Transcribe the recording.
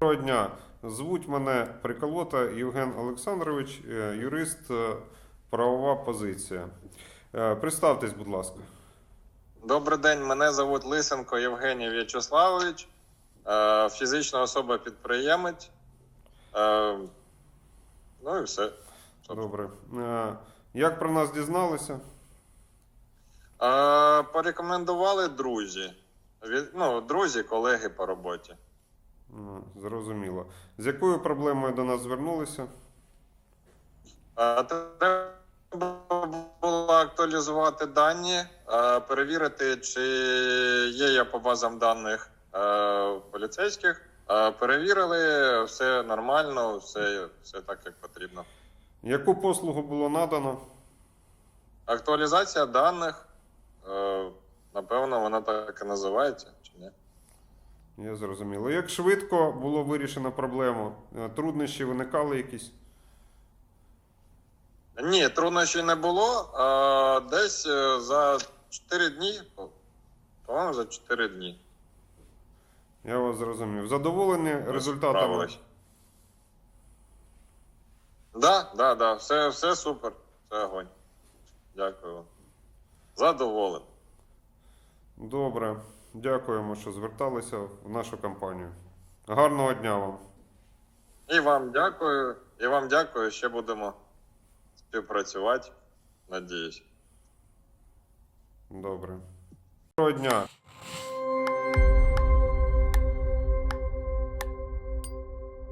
Доброго дня. Звуть мене Приколота Євген Олександрович, е, юрист, е, правова позиція. Е, Представтесь, будь ласка. Добрий день, мене звуть Лисенко Євгеній В'ячеславович, фізична особа підприємець. Ну і все. Добре. Е, Як про нас дізналися? Порекомендували друзі. Ну, друзі, колеги по роботі. Зрозуміло. З якою проблемою до нас звернулися? Треба було актуалізувати дані, перевірити, чи є я по базам даних е, поліцейських. Перевірили, все нормально, все, все так, як потрібно. Яку послугу було надано? Актуалізація даних, е, напевно, вона так і називається, чи ні? Я зрозуміло. Як швидко було вирішено проблему? Е, Труднощі виникали якісь? Ні, труднощів не було. Е, десь е, за 4 дні, по-моєму, за 4 дні. Я вас зрозумів. Задоволені результатами? справились. Да, да, да, все, все супер, все огонь. Дякую вам. Задоволений. Добре. Дякуємо, що зверталися в нашу компанію. Гарного дня вам. І вам дякую, і вам дякую, ще будемо співпрацювати. Надіюсь. Добре. Доброго дня.